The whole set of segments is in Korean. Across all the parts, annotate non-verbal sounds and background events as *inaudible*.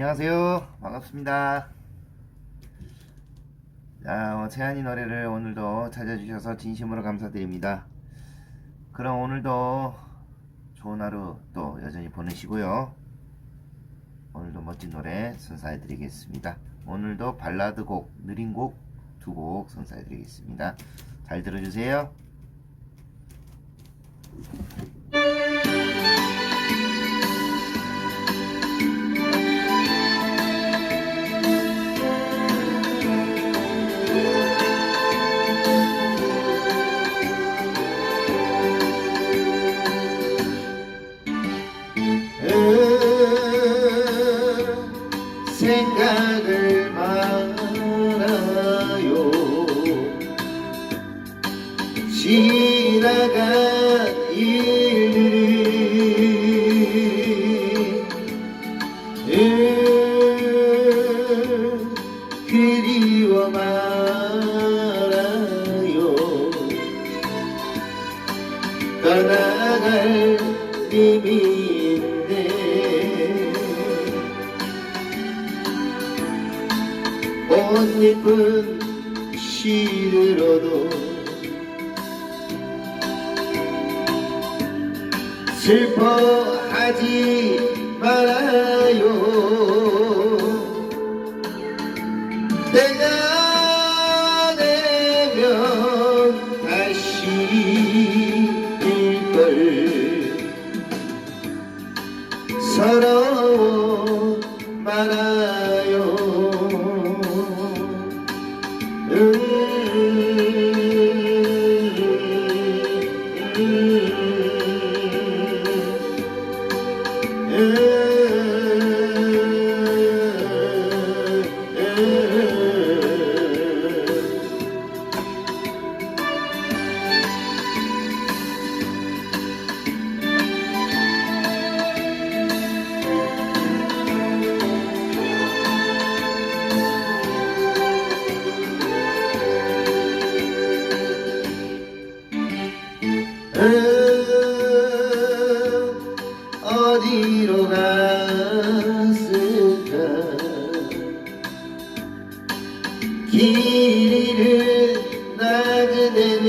안녕하세요. 반갑습니다. 자, 어, 채안이 노래를 오늘도 찾아주셔서 진심으로 감사드립니다. 그럼 오늘도 좋은 하루 또 여전히 보내시고요. 오늘도 멋진 노래 선사해 드리겠습니다. 오늘도 발라드 곡, 느린 곡 두 곡 선사해 드리겠습니다. 잘 들어주세요. 일들이 음, 그리워 말아요. 떠나갈 님인데 꽃잎은 시들어도 슬퍼하지 말아요. 내가 되면 다시 일걸. 서러워 말아요 길 잃은 나그네는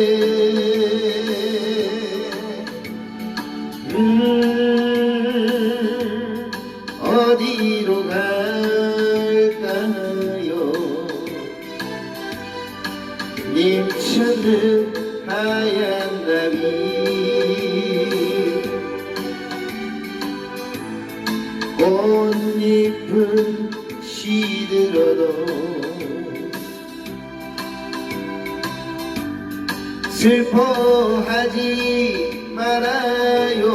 음, 어디로 갈까요 슬퍼하지 말아요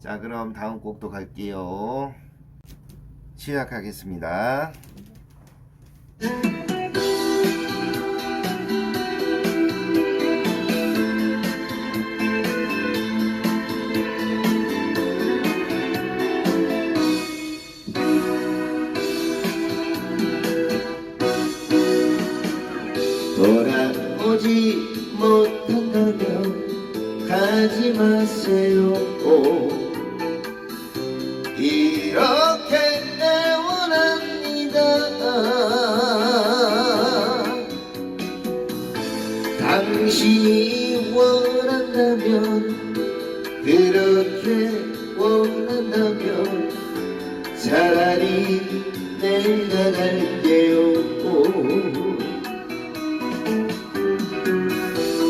자, 그럼 다음 곡도 갈게요. 시작하겠습니다. 돌아 오지 못한다면 가지 마세요. 이렇게 애원합니다. 당신이 원한다면 그렇게 원한다면 차라리 내가 갈게요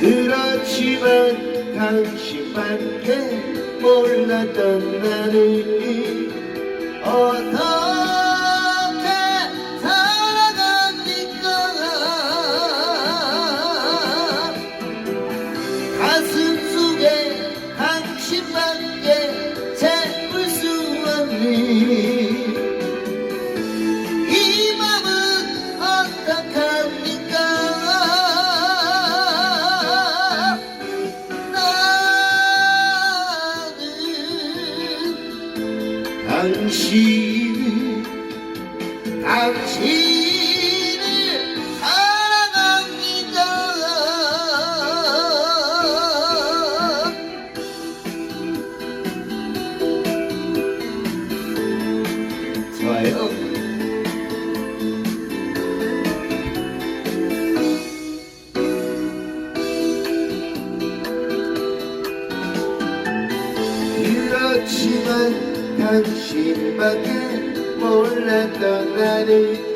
그렇지만 당신밖에 몰랐던 나를 어떻 당신을 당신을 사랑합니다. 좋아요. 그렇지만 당신밖에 몰랐던 나를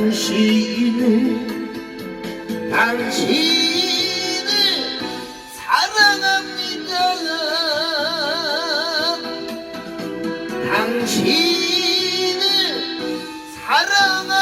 당신을 당신을 사랑합니다. 당신을 사랑합니다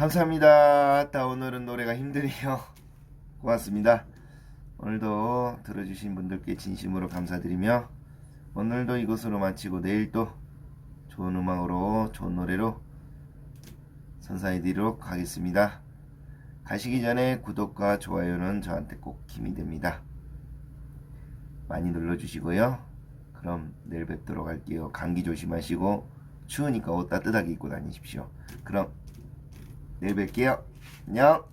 감사합니다. 따 오늘은 노래가 힘드네요. *laughs* 고맙습니다. 오늘도 들어주신 분들께 진심으로 감사드리며 오늘도 이것으로 마치고 내일 또 좋은 음악으로 좋은 노래로 선사해 드리도록 하겠습니다. 가시기 전에 구독과 좋아요는 저한테 꼭 힘이 됩니다. 많이 눌러주시고요. 그럼 내일 뵙도록 할게요. 감기 조심하시고 추우니까 옷 따뜻하게 입고 다니십시오. 그럼 내일 뵐게요. 안녕.